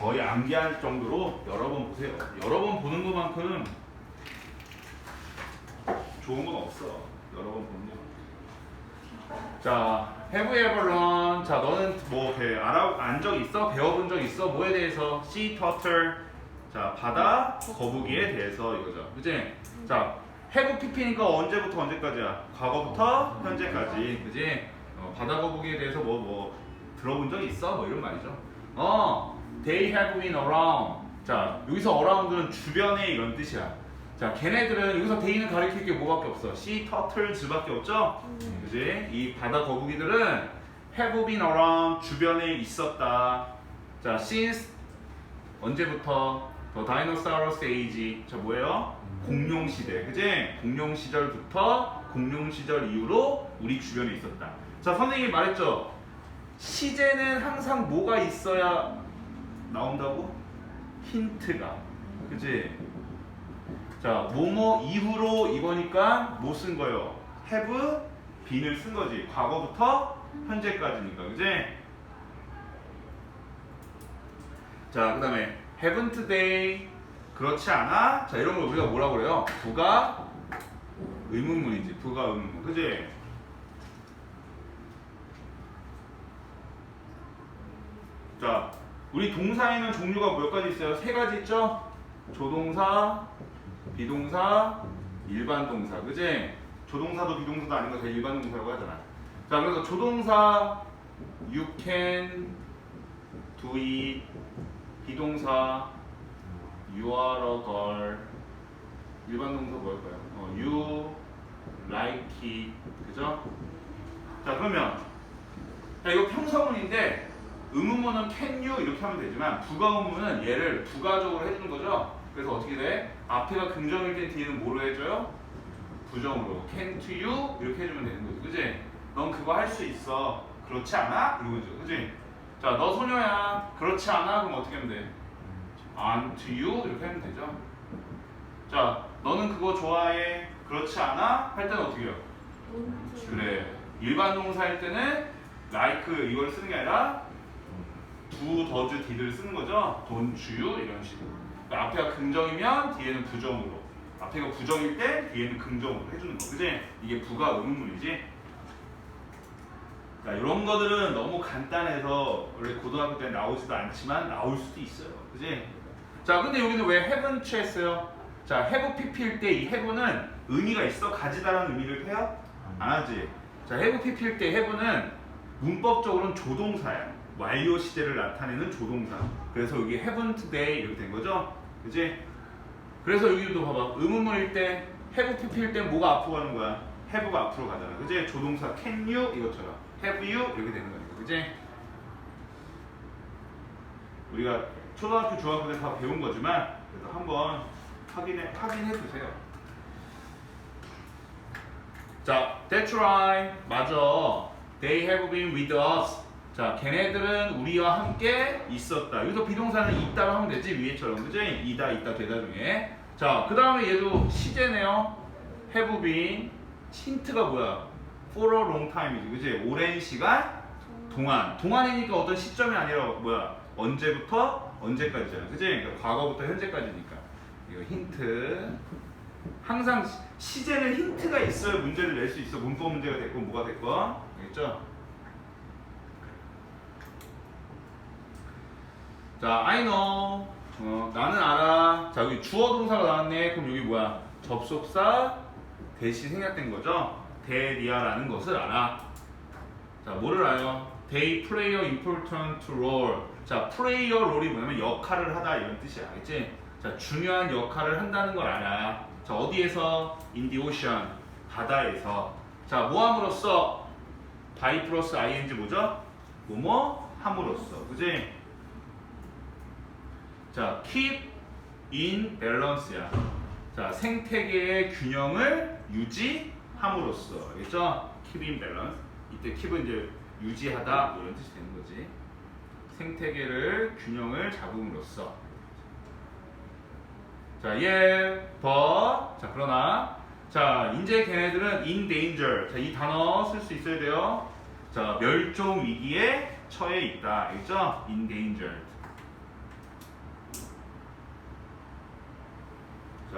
거의 암기할 정도로 여러 번 보세요. 여러 번 보는 것만큼 좋은 건 없어. 여러 번 보는 거. 자, have you ever learned? 자, 너는 뭐 배, 알아 안 적 있어? 배워본 적 있어? 뭐에 대해서? sea turtle. 자, 바다 거북이에 대해서 이거죠. 그지? 자, have pp니까 언제부터 언제까지야? 과거부터 현재까지. 그지? 어, 바다 거북이에 대해서 뭐 뭐 들어본 적 있어? 뭐 이런 말이죠. 어, they have been around. 자, 여기서 around는 주변에 이런 뜻이야. 자, 걔네들은 여기서 they는 가리킬 게 뭐밖에 없어? sea turtles밖에 없죠? 그지? 이 바다 거북이들은 have been around 주변에 있었다. 자, since 언제부터? 더 다이노사우루스 에이지. 저 뭐예요? 공룡 시대. 그지? 공룡 시절부터 공룡 시절 이후로 우리 주변에 있었다. 자, 선생님이 말했죠. 시제는 항상 뭐가 있어야 나온다고? 힌트가. 그지? 자, 뭐뭐 이후로 이거니까 뭐쓴 거예요? have been을 쓴 거지. 과거부터 현재까지니까. 그지? 자, 그 다음에 haven't they 그렇지 않아? 자, 이런 걸 우리가 뭐라고 그래요? 부가 의문문이지. 부가 의문문. 그지? 자, 우리 동사에는 종류가 몇 가지 있어요? 세 가지 있죠? 조동사, 비동사, 일반 동사. 그지? 조동사도 비동사도 아닌 거 다 일반 동사라고 하잖아. 자, 그래서 조동사 you can do it 비동사 you are a girl 일반 동사 뭘까요? 어, you like it 그죠? 자 그러면 자 이거 평서문인데 의문문은 can you 이렇게 하면 되지만 부가 의문은 얘를 부가적으로 해주는 거죠 그래서 어떻게 돼? 앞에가 긍정일 때 뒤에는 뭐로 해줘요? 부정으로 can to you 이렇게 해주면 되는 거죠 그지? 넌 그거 할 수 있어 그렇지 않아? 이거죠 그지? 자, 너 소녀야. 그렇지 않아? 그럼 어떻게 하면 돼? Aren't you? 이렇게 하면 되죠. 자, 너는 그거 좋아해. 그렇지 않아? 할 때는 어떻게 해요? 그래. 일반 동사일 때는 like 이걸 쓰는 게 아니라 do, does, did를 쓰는 거죠. don't you? 이런 식으로. 그러니까 앞에가 긍정이면 뒤에는 부정으로. 앞에가 부정일 때 뒤에는 긍정으로 해주는 거. 그지? 이게 부가 의문문이지. 자, 이런 거들은 너무 간단해서 원래 고등학교 때 나오지도 않지만 나올 수도 있어요. 그지? 자, 근데 여기는 왜 haven't 했어요? 자, have pp일 때 이 have는 의미가 있어? 가지다라는 의미를 해요? 안 하지. 자, have pp일 때 have는 문법적으로는 조동사야. 완료 시제를 나타내는 조동사. 그래서 여기 haven't they 이렇게 된 거죠? 그지? 그래서 여기도 봐봐. 의문문일 때 have pp일 때 뭐가 앞으로 가는 거야? have가 앞으로 가잖아. 그지? 조동사 can you 이것처럼. have you 이렇게 되는 거니까. 그지? 우리가 초등학교, 중학교 때 다 배운 거지만 그래도 한번 확인해 확인해 주세요. 자, that's right. 맞아. They have been with us. 자, 걔네들은 우리와 함께 있었다. 여기서 비동사는 있다로 하면 되지 위에처럼 그지? 이다, 있다, 되다 중에. 자, 그 다음에 얘도 시제네요. have been. 힌트가 뭐야? For a long time이지, 그지? 오랜 시간 동안. 동안이니까 어떤 시점이 아니라 뭐야? 언제부터 언제까지잖아, 그지? 그러니까 과거부터 현재까지니까. 이거 힌트. 항상 시- 시제는 힌트가 있어야 문제를 낼 수 있어. 문법 문제가 됐건 뭐가 됐건. 알겠죠? 자, I know. 어, 나는 알아. 자, 여기 주어 동사가 나왔네. 그럼 여기 뭐야? 접속사 대시 생략된 거죠? 대리아라는 것을 알아. 자, 뭐를 알아요? They play a important role. 자, play a role이 뭐냐면 역할을 하다 이런 뜻이야. 알겠지? 자, 중요한 역할을 한다는 걸 알아. 자, 어디에서? In the ocean. 바다에서. 자, 뭐 함으로써? by 플러스 ing 뭐죠? 뭐뭐 함으로써. 그지? 자, keep in balance야. 자, 생태계의 균형을 유지함으로써. 알겠죠? keep in balance. 이때 keep은 이제 유지하다 뭐 이런 뜻이 되는 거지. 생태계를 균형을 잡음으로써. 자, 예, 더. 자, 그러나 자, 이제 걔네들은 in danger. 자, 이 단어 쓸 수 있어야 돼요. 자, 멸종 위기에 처해 있다. 알겠죠? in danger.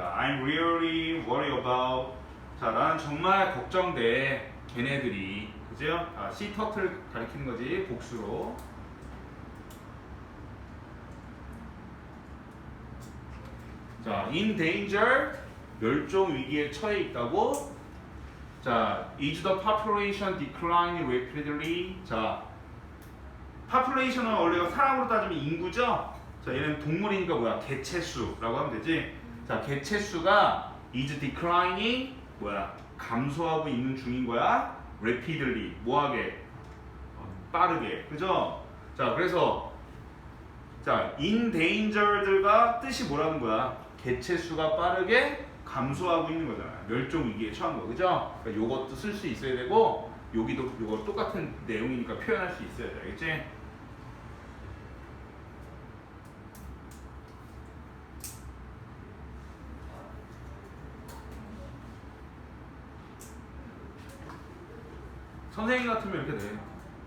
자, I'm really worried about. 자, 나는 정말 걱정돼. 걔네들이. 그죠? 아, turtle 가리키는 거지. 복수로. 자, in danger. 멸종 위기에 처해 있다고. 자, is the population declining rapidly? 자, population은 원래 사람으로 따지면 인구죠? 자, 얘는 동물이니까 뭐야? 개체수라고 하면 되지. 자, 개체수가 is declining 뭐야? 감소하고 있는 중인 거야. rapidly 뭐하게? 빠르게. 그죠? 자, 그래서 자, in danger들과 뜻이 뭐라는 거야? 개체수가 빠르게 감소하고 있는 거잖아. 멸종 위기에 처한 거. 그죠? 그러니까 요것도 쓸 수 있어야 되고 여기도 요거 똑같은 내용이니까 표현할 수 있어야 돼. 알겠지? 선생님 같으면 이렇게 돼.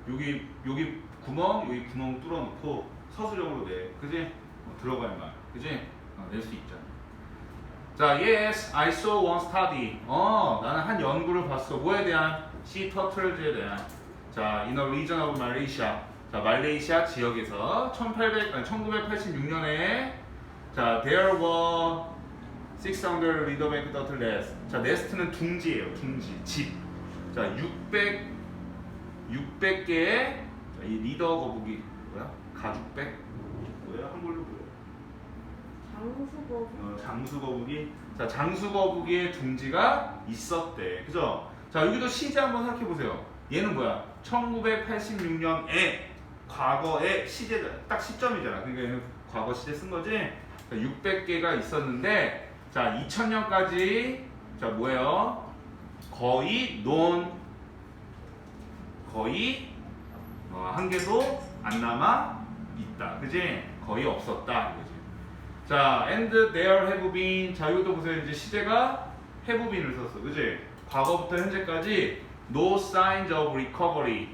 여기 여기 구멍 여기 구멍 뚫어놓고 서술형으로 내. 그지? 어, 들어가 임마. 그지? 어, 낼수 있잖아. 자, yes, I saw one study. 어, 나는 한 연구를 봤어. 뭐에 대한? sea turtle에 대한. 자, in a region of Malaysia. 자, 말레이시아 지역에서 1800, 아니, 1986년에 자, there were 600 riverbank turtles. 자, 네스트는 둥지예요. 둥지, 집. 자, 600 600개의 이 리더 거북이 뭐야? 가죽백? 뭐야? 한글로 뭐야? 장수거 어, 장수 거북이 자 장수 거북이의 둥지가 있었대 그죠? 자 여기도 시제 한번 생각해 보세요 얘는 뭐야 1986년에 과거의 시제 딱 시점이잖아 그러니까 얘는 과거 시제 쓴 거지 자, 600개가 있었는데 자 2000년까지 자 뭐예요 거의 논 거의 어, 한 개도 안 남아 있다 그지 거의 없었다 이거지 자, and there have been. 자, 이것도 보세요. 이제 시제가 have been을 썼어. 그지? 과거부터 현재까지 no signs of recovery.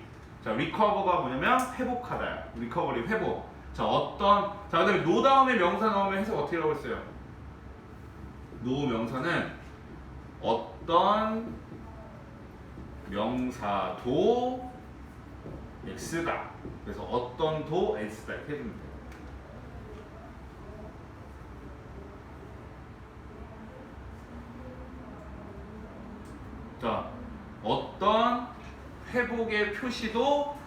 자, recover가 뭐냐면 회복하다. recovery, 회복. 자, 어떤. 자, 그 다음에 no 다음에 명사 나오면 해석 어떻게 하라고 했어요? no 명사는 어떤 명사도 x다. 그래서 어떤 도 x다. 이렇게 해주면 돼요. 자, 어떤 회복의 표시도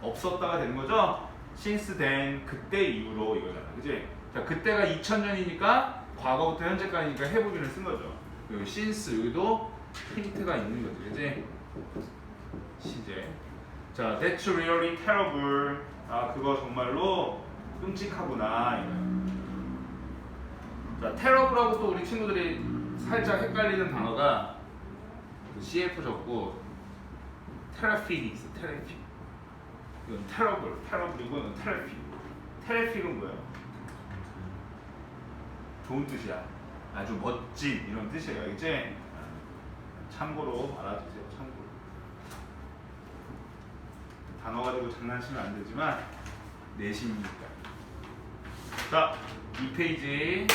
없었다가 되는 거죠. since then 그때 이후로 이거잖아, 그지? 자, 그때가 2000년이니까 과거부터 현재까지니까 회복인을 쓴 거죠. 여기 since 여기도 힌트가 있는 거지, 그지? 시제. 자, that's really terrible. 아, 그거 정말로 끔찍하구나. 자, terrible하고 또 우리 친구들이 살짝 헷갈리는 단어가 그 CF 적고 테라픽이 있어 테라픽 이건 테러블 테러블이고 이건 테라픽 테라픽은 뭐야? 좋은 뜻이야 아주 멋진 이런 뜻이에요 알겠지? 참고로 알아두세요 참고로 단어 가지고 장난치면 안 되지만 내신이니까 자 2페이지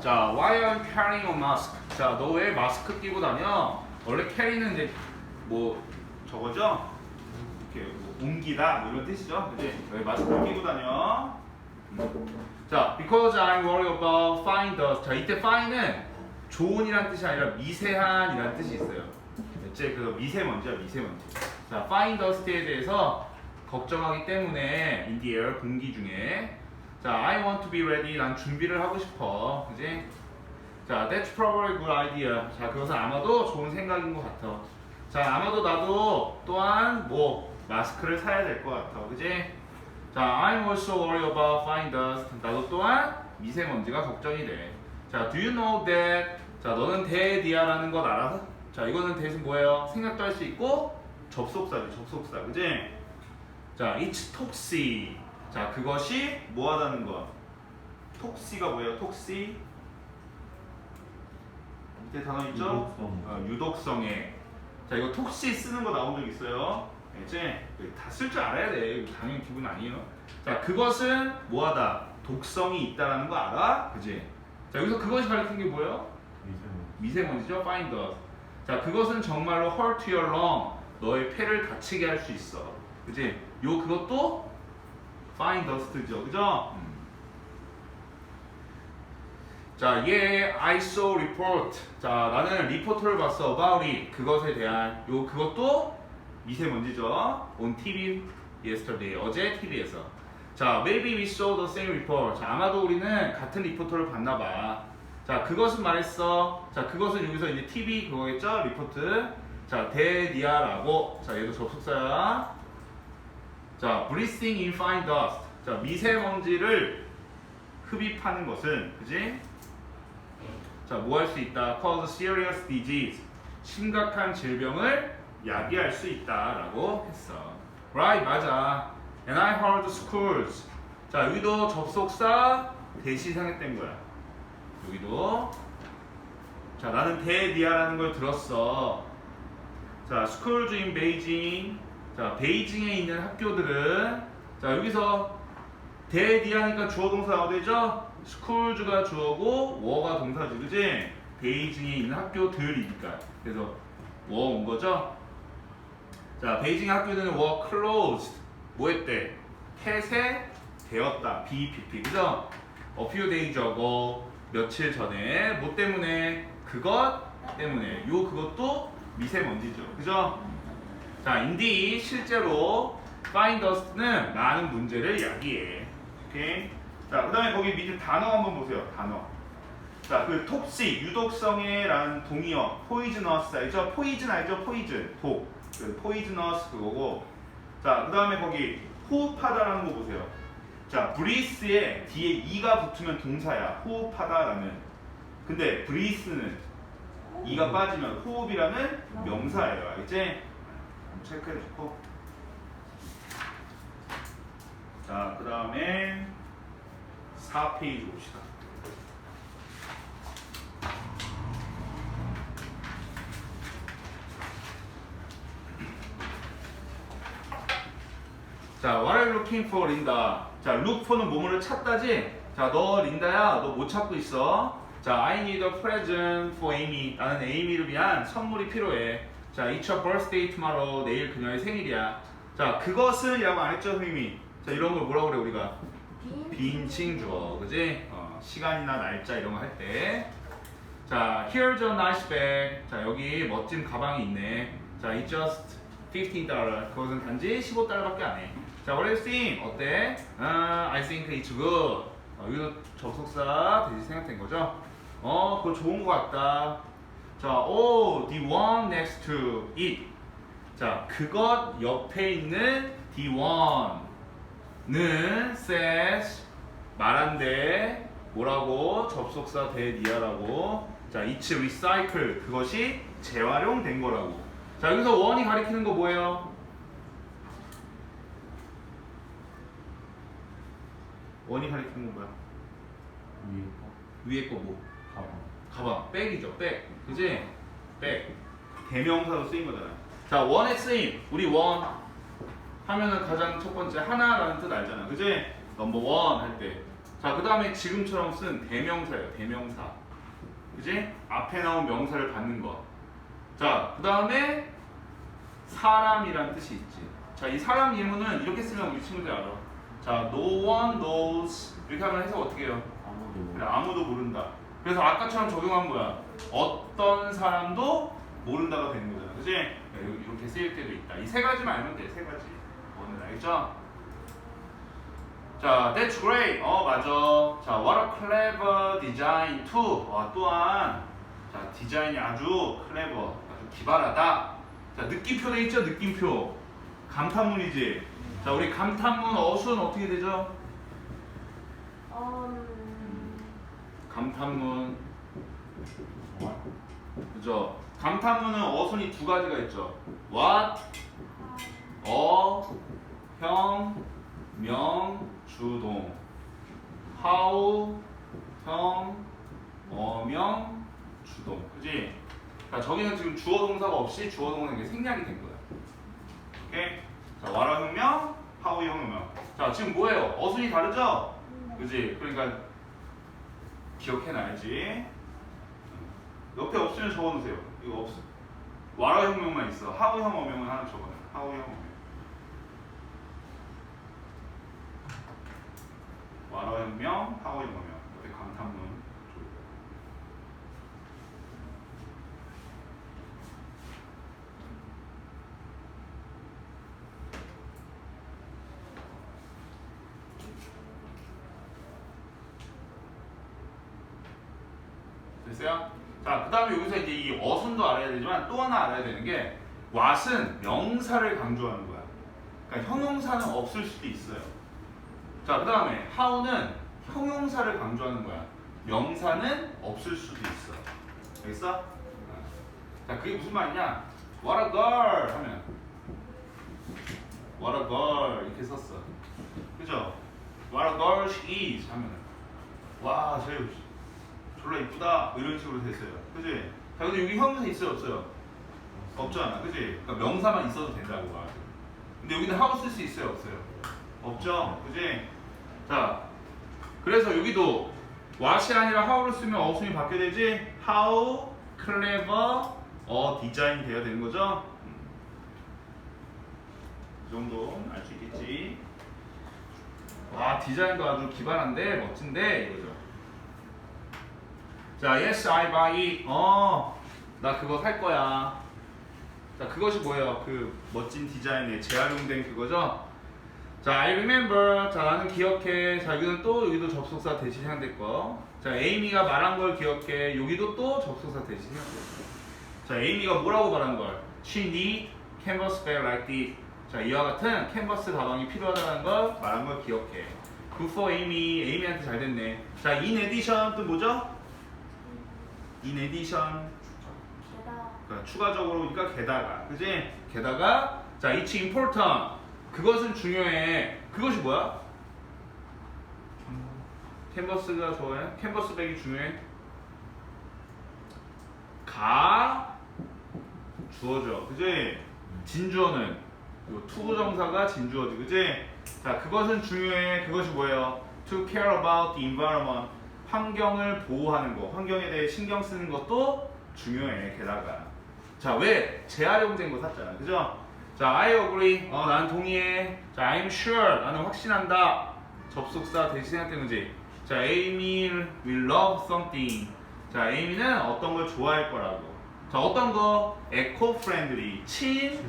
자, why are you carrying a mask? 자, 너 왜 마스크 끼고 다녀? 원래 carry는 이제 뭐 저거죠? 이렇게 뭐 옮기다 뭐 이런 뜻이죠? 그지? 왜 마스크 끼고 다녀? 자, because I'm worried about fine dust. 자, 이때 fine은 좋은이란 뜻이 아니라 미세한이란 뜻이 있어요. 이제 그 미세먼지야, 미세먼지. 자, fine dust에 대해서 걱정하기 때문에 in the air 공기 중에 자, I want to be ready. 난 준비를 하고 싶어. 그지? 자, that's probably a good idea. 자, 그것은 아마도 좋은 생각인 것 같아. 자, 아마도 나도 또한 뭐 마스크를 사야 될 것 같아. 그지? 자, I'm also worried about fine dust. 나도 또한 미세먼지가 걱정이 돼. 자, do you know that? 자, 너는 대디아라는 것 알아? 자, 이거는 대신 뭐예요? 생각도 할 수 있고 접속사지, 접속사. 그지? 자, it's toxic. 자, 그것이 뭐하다는 거? 톡시가 뭐예요? 톡시? 밑에 단어 있죠? 유독성. 어, 유독성에. 자, 이거 톡시 쓰는 거 나온 적 있어요? 알지? 다쓸 줄 알아야 돼. 당연히 기분 아니에요. 자, 그것은 뭐하다? 독성이 있다라는 거 알아? 그지? 자, 여기서 그것이 가리키는 게 뭐예요? 미세먼지죠? Find dust. 자, 그것은 정말로 hurt your lung. 너의 폐를 다치게 할 수 있어. 그지? 요 그것도 fine dust죠. 그죠? 음. 자, 얘 I saw report. 자, 나는 리포터를 봤어. about it. 그것에 대한 요 그것도 미세먼지죠. on TV yesterday. 어제 TV에서. 자, maybe we saw the same report. 자, 아마도 우리는 같은 리포터를 봤나 봐. 자, 그것은 말했어. 자, 그것은 여기서 이제 TV 그거겠죠? 리포트. 자, 데니아라고. 자, 얘도 접속사야. 자, breathing in fine dust. 자, 미세먼지를 흡입하는 것은, 그지? 자, 뭐 할 수 있다? cause serious disease. 심각한 질병을 야기할 수 있다라고 했어. Right, 맞아. And I heard schools. 자, 여기도 접속사 대시 상했된 거야. 여기도. 자, 나는 대니아라는 걸 들었어. 자, schools in Beijing. 자, 베이징에 있는 학교들은 자, 여기서 대니아니까 주어 동사 나오되죠 schools,가 주어고 워가 동사지, 그지? 베이징에 있는 학교들이니까. 그래서 워 온 거죠? 자, 베이징 학교들은 were closed. 뭐 했대? 폐쇄되었다. BPP. 그죠? A few days ago. 며칠 전에. 뭐 때문에? 그것 때문에. 요 그것도 미세먼지죠. 그죠? 자, 인디 실제로 dust는 많은 문제를 야기해. 오케이? 자, 그 다음에 거기 밑에 단어 한번 보세요. 단어. 자, 그 톡시, 유독성에라는 동의어, poisonous 알죠? poison 알죠? poison, 독. 그 poisonous 그거고. 자, 그 다음에 거기 호흡하다라는 거 보세요. 자, breathe에 뒤에 e가 붙으면 동사야. 호흡하다라는. 근데 breathe는 e가 빠지면 호흡이라는 명사예요. 알지? 한번 체크해 주고. 자, 그 다음에 4페이지 봅시다. 자, what are you looking for, 린다? 자, look for는 뭐뭐를 찾다지? 자, 너 린다야, 너 못 찾고 있어. 자, I need a present for Amy. 나는 에이미를 위한 선물이 필요해. 자, it's your birthday tomorrow. 내일 그녀의 생일이야. 자, 그것은 이라고 안 했죠, 선생님이? 자, 이런 걸 뭐라고 그래, 우리가? 빈칭 주어, 그지? 어, 시간이나 날짜 이런 거 할 때. 자, here's a nice bag. 자, 여기 멋진 가방이 있네. 자, it's just 15 달러. 그것은 단지 15달러밖에 안 해. 자, what do you think? 어때? 아, I think it's good. 어, 여기도 접속사 대신 생각된 거죠? 어, 그거 좋은 거 같다. 자, oh, the one next to it. 자, 그것 옆에 있는 the one는 says 말한대 뭐라고 접속사 대니아라고 자, it's recycle 그것이 재활용된 거라고. 자, 여기서 원이 가리키는 거 뭐예요? 원이 가리키는 건 뭐야? 위에 거 뭐? 가방, 백이죠, 백. 그지? 백. 대명사로 쓰인 거잖아. 자, 원의 쓰임. 우리 원 하면은 가장 첫 번째 하나라는 뜻 알잖아. 그지? 넘버 원할 때. 자, 그 다음에 지금처럼 쓴 대명사예요. 대명사. 그지? 앞에 나온 명사를 받는 거. 자, 그 다음에 사람이란 뜻이 있지. 자, 이 사람 예문은 이렇게 쓰면 우리 친구들 알아. 자, no one knows. 이렇게 하면 해석 어떻게 해요? 그래, 아무도 모른다. 그래서 아까처럼 적용한 거야. 어떤 사람도 모른다가 되는 거잖아. 그지? 네, 이렇게 쓰일 때도 있다. 이 세 가지만 알면 돼. 세 가지. 오늘 알겠죠? 자, that's great. 어, 맞아. 자, what a clever design too. 와, 또한 자, 디자인이 아주 clever, 아주 기발하다. 자, 느낌표 돼 있죠? 느낌표. 감탄문이지. 자, 우리 감탄문 어순 어떻게 되죠? 음, 감탄문 그죠? 감탄문은 어순이 두 가지가 있죠. what, 어, 형, 명, 주동. how, 형, 어 명, 주동. 그지? 자, 저기는 지금 주어 동사가 없이 주어 동사가 이게 생략이 된 거야. 오케이? 자, 와라 혁명. 자, 지금 뭐예요? 어순이 다르죠? 그지? 그러니까 기억해놔야지. 옆에 없으면 적어놓으세요. 이거 없어. 와라 혁명만 있어. 하우 혁명은 하나 적어놔. 하우 혁명. 와라 혁명, 하우 혁명. 옆에 강탄문. 줘. 됐어요? 자, 그 다음에 여기서 이제 이 어순도 알아야 되지만 또 하나 알아야 되는 게 왓은 명사를 강조하는 거야. 그러니까 형용사는 없을 수도 있어요. 자, 그 다음에 how는 형용사를 강조하는 거야. 명사는 없을 수도 있어. 알겠어? 자, 그게 무슨 말이냐? What a girl 하면 What a girl 이렇게 썼어. 그죠? What a girl she is 하면 와, 쟤 졸라 이쁘다 뭐 이런 식으로 됐어요. 그지? 자, 근데 여기 형용사 있어요, 없어요? 없잖아, 그지? 그러니까 명사만 있어도 된다고 말. 근데 여기는 how 쓸수 있어요, 없어요? 없죠, 그지? 자, 그래서 여기도 what이 아니라 how를 쓰면 어순이 바뀌게 되지? how clever 어 디자인 돼야 되는 거죠? 음. 그 정도 알 수 있겠지? 와 디자인도 아주 기발한데 멋진데 이거죠. 자, yes, I buy. 어, 나 그거 살 거야. 자, 그것이 뭐예요? 그 멋진 디자인에 재활용된 그거죠? 자, I remember. 자, 나는 기억해. 자, 여기는 또 여기도 접속사 대신 사용될 거. 자, 에이미가 말한 걸 기억해. 여기도 또 접속사 대신 사용될 거. 자, 에이미가 뭐라고 말한 걸? She need canvas bag like this. 자, 이와 같은 캔버스 가방이 필요하다는 걸 말한 걸 기억해. Good for Amy. 에이미한테 잘 됐네. 자, in addition 또 뭐죠? in addition 그러니까 추가적으로 그러니까 게다가 그지? 게다가 자 it's important 그것은 중요해 그것이 뭐야? 캔버스가 좋아해? 캔버스 백이 중요해? 가 주어져 그지? 진주어는 요 투부정사가 진주어지 그지? 자 그것은 중요해 그것이 뭐예요? to care about the environment 환경을 보호하는 거 환경에 대해 신경 쓰는 것도 중요해 게다가 자 왜 재활용된 거 샀잖아. 그죠? 자 I agree. 어 난 동의해. 자 I'm sure. 나는 확신한다. 접속사 대신 생각된 거지. 자 Amy will love something. 자 Amy는 어떤 걸 좋아할 거라고. 자 어떤 거? Eco-friendly 친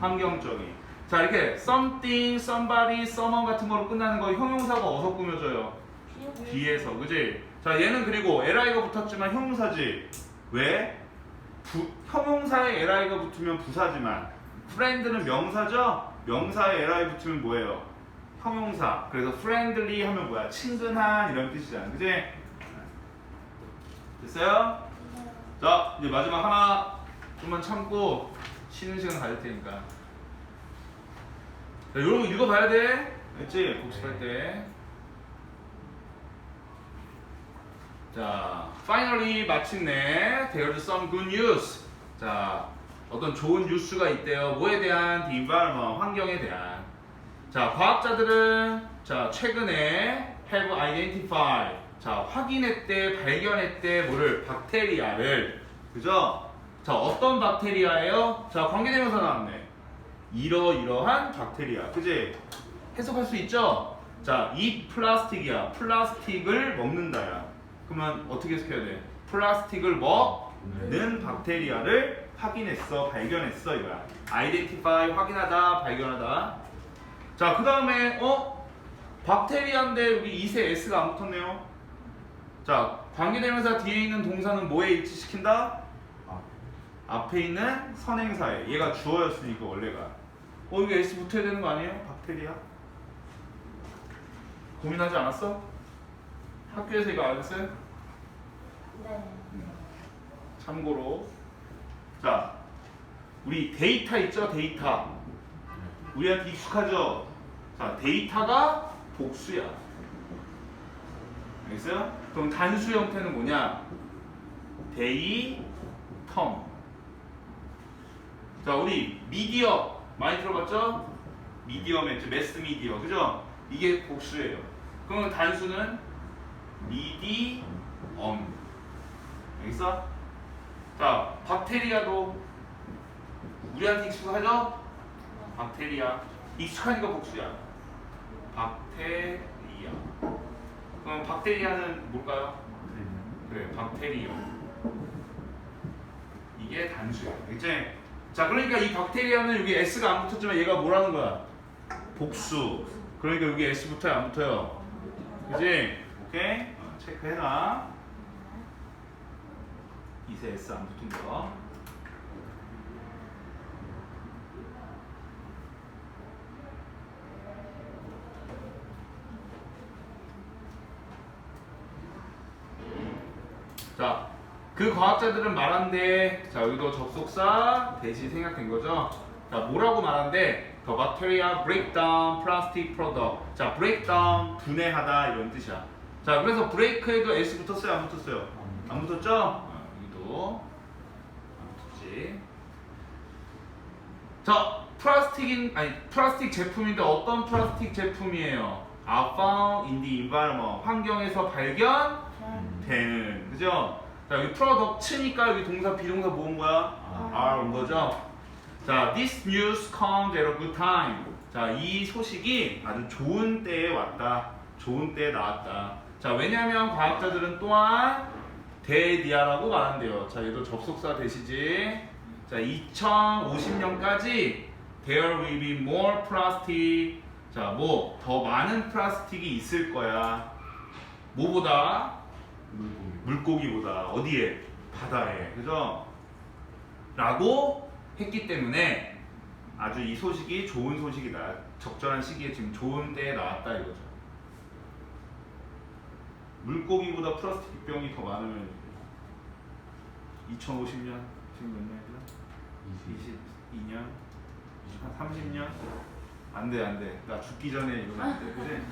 환경적인. 자 이렇게 something, somebody, someone 같은 거로 끝나는 거 형용사가 어디서 꾸며져요? 뒤에서. 그지? 자 얘는 그리고 li가 붙었지만 형용사지. 왜? 부, 형용사에 li가 붙으면 부사지만 friend는 명사죠? 명사에 li 붙으면 뭐예요? 형용사 그래서 friendly 하면 뭐야? 친근한 이런 뜻이잖아 그지? 됐어요? 자 이제 마지막 하나 좀만 참고 쉬는 시간 가질 테니까 자, 거 읽어봐야 돼 알지? 복습할 때 자, finally 마침내 there's some good news. 자, 어떤 좋은 뉴스가 있대요. 뭐에 대한? The environment, 환경에 대한. 자, 과학자들은 자 최근에 have identified. 자, 확인했대, 발견했대, 뭐를 박테리아를. 그죠? 자, 어떤 박테리아예요? 자, 관계대명사 나왔네. 이러이러한 박테리아. 그지? 해석할 수 있죠? 자, 이 플라스틱이야. 플라스틱을 먹는다야. 그러면 어떻게 해석해야 돼? 플라스틱을 먹는 박테리아를 확인했어, 발견했어 이거야. identify 확인하다, 발견하다. 자, 그 다음에 어 박테리아인데 여기 2세 s가 안 붙었네요. 자, 관계대명사 뒤에 있는 동사는 뭐에 일치시킨다? 앞에 있는 선행사에 얘가 주어였으니까 원래가 어 이거 s 붙어야 되는 거 아니에요? 박테리아? 고민하지 않았어? 학교에서 이거 알았어요? 네. 참고로 자 우리 데이터 있죠 데이터 우리한테 익숙하죠 자 데이터가 복수야 알겠어요? 그럼 단수 형태는 뭐냐 데이 텀 자 우리 미디어 많이 들어봤죠? 미디어 멘트, 매스 미디어, 그죠? 이게 복수예요. 그러면 단수는 미디엄. 알겠어? 자, 박테리아도 우리한테 익숙하죠? 박테리아. 익숙하니까 복수야. 박테리아. 그럼 박테리아는 뭘까요? 그래, 박테리아. 이게 단수야. 이제 자, 그러니까 이 박테리아는 여기 S가 안 붙었지만 얘가 뭐라는 거야? 복수. 그러니까 여기 S부터야 안 붙어요. 그지? 오케이? 어, 체크해라. 2세 S 안 붙은 거. 자, 그 과학자들은 말한데, 자, 여기도 접속사 대신 생각된 거죠. 자, 뭐라고 말한데, the bacteria break down plastic product. 자, break down, 분해하다, 이런 뜻이야. 자, 그래서 브레이크에도 S 붙었어요? 안 붙었어요? 안 붙었죠? 안 붙었지. 자, 플라스틱인 아니 플라스틱 제품인데 어떤 플라스틱 제품이에요? Are found in the environment. 환경에서 발견 네. 되는 그죠? 자 여기 프로덕트니까 여기 동사 비동사 모은 거야? are 온 거죠? 자 this news comes at a good time 자 이 소식이 아주 좋은 때에 왔다 좋은 때에 나왔다 자 왜냐면 과학자들은 또한 데디아라고 말한대요. 자 얘도 접속사 대시지? 자 2050년까지 there will be more plastic. 자 뭐 더 많은 플라스틱이 있을 거야. 뭐보다? 물고기 보다. 어디에? 바다에. 그죠? 라고 했기 때문에 아주 이 소식이 좋은 소식이다. 적절한 시기에 지금 좋은 때에 나왔다 이거죠 물고기보다 플라스틱 병이 더 많으면 2050년 지금 몇 년이야? 22년? 한 30년? 안돼 안돼 나 죽기 전에 이러면 안돼 그지?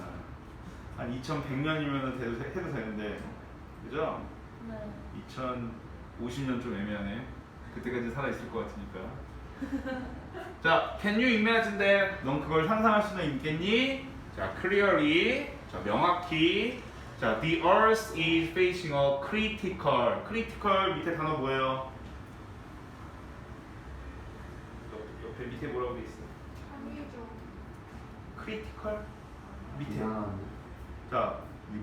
아, 한 2100년이면 해도, 해도 되는데 그죠? 네. 2050년 좀 애매하네 그때까지 살아있을 것 같으니까 자 can you imagine that 넌 그걸 상상할 수는 있겠니? 자 clearly 자 명확히 자 the earth is facing a critical critical 밑에 단어 뭐예요? 옆, 옆에 밑에 뭐라고 돼 있어? critical 밑에 자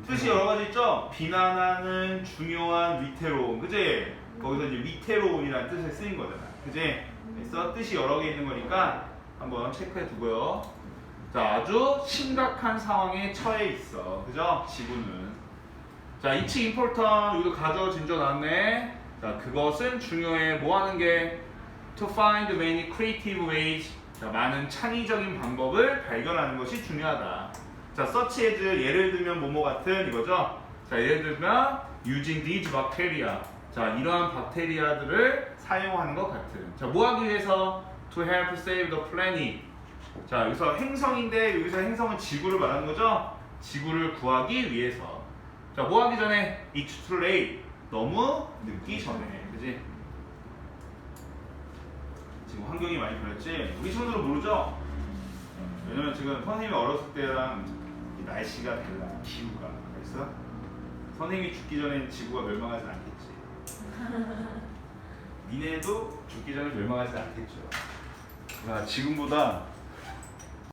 뜻이 여러 가지 있죠? 비난하는 중요한 위태로움, 그지? 거기서 이제 위태로움이라는 뜻을 쓰인 거잖아, 그지? 그래서 뜻이 여러 개 있는 거니까 한번 체크해 두고요. 자, 아주 심각한 상황에 처해 있어, 그죠? 지구는. 자, 이치 임포턴 여기도 가져 진저 나왔네. 자, 그것은 중요해. 뭐 하는 게? To find many creative ways. 자, 많은 창의적인 방법을 발견하는 것이 중요하다. 자, search as 예를 들면 뭐뭐 같은 이거죠. 자, 예를 들면 using these bacteria. 자, 이러한 박테리아들을 사용하는 것 같은. 자, 뭐 하기 위해서? To help save the planet. 자, 여기서 행성인데 여기서 행성은 지구를 말하는 거죠. 지구를 구하기 위해서. 자, 뭐 하기 전에? It's too late. 너무 늦기 전에. 그지? 지금 환경이 많이 변했지? 우리 손으로 모르죠? 왜냐면 지금 선생님이 어렸을 때랑 이 날씨가 달라 기후가 그래서 선생님이 죽기 전에 지구가 멸망하지 않겠지 니네도 죽기 전에 멸망하지 않겠죠 그러나 지금보다